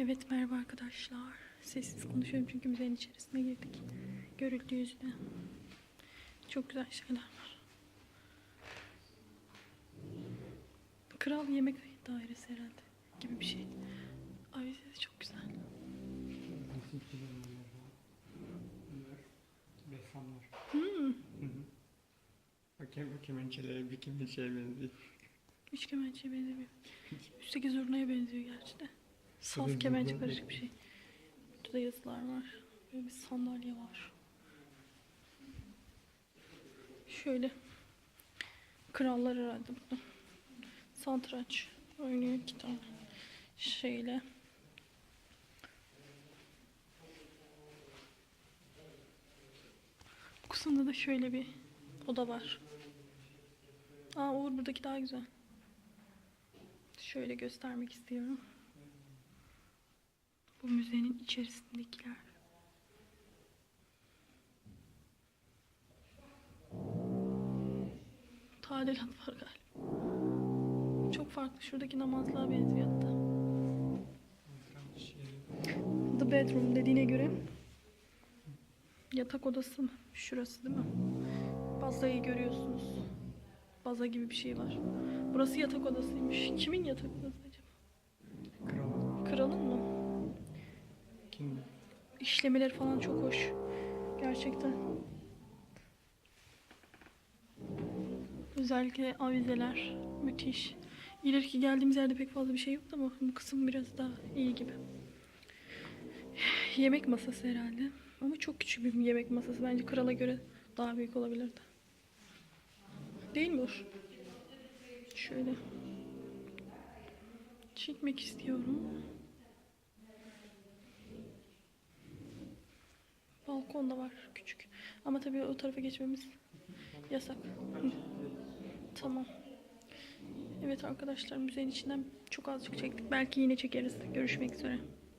Evet merhaba arkadaşlar. Sessiz konuşuyorum çünkü müzenin içerisine girdik. Görüldüğü üzere. Çok güzel şeyler var. Kral Yemek Dairesi herhalde gibi bir şey. Ay çok güzel. Ressamlar. Hmm. Hı hı. Bakayım kemençelere bir kemençeye benziyor. Üç kemençeye benziyor. Üstteki zurnaya benziyor gerçi de. Saf kemençe karışık bir şey. Burada yazılar var. Böyle bir sandalye var. Şöyle. Krallar herhalde burada. Santraç oynuyor iki tane. Şeyle. Bu kısımda da şöyle bir oda var. Aa Uğur buradaki daha güzel. Şöyle göstermek istiyorum. İçerisindekiler. Tadilat var galiba. Çok farklı. Şuradaki namazlığa benziyor hatta. The bedroom dediğine göre yatak odası mı? Şurası değil mi? Bazayı görüyorsunuz. Baza gibi bir şey var. Burası yatak odasıymış. Kimin yatak odası acaba? İşlemeleri falan çok hoş. Gerçekten. Özellikle avizeler müthiş. İleriki geldiğimiz yerde pek fazla bir şey yoktu ama bu kısım biraz daha iyi gibi. Yemek masası herhalde. Ama çok küçük bir yemek masası. Bence krala göre daha büyük olabilirdi. Değil mi Uğur? Şöyle. Çekmek istiyorum. Balkon da var küçük. Ama tabii o tarafa geçmemiz yasak. Tamam. Evet arkadaşlar müzenin içinden çok azıcık çektik. Belki yine çekeriz. Görüşmek üzere.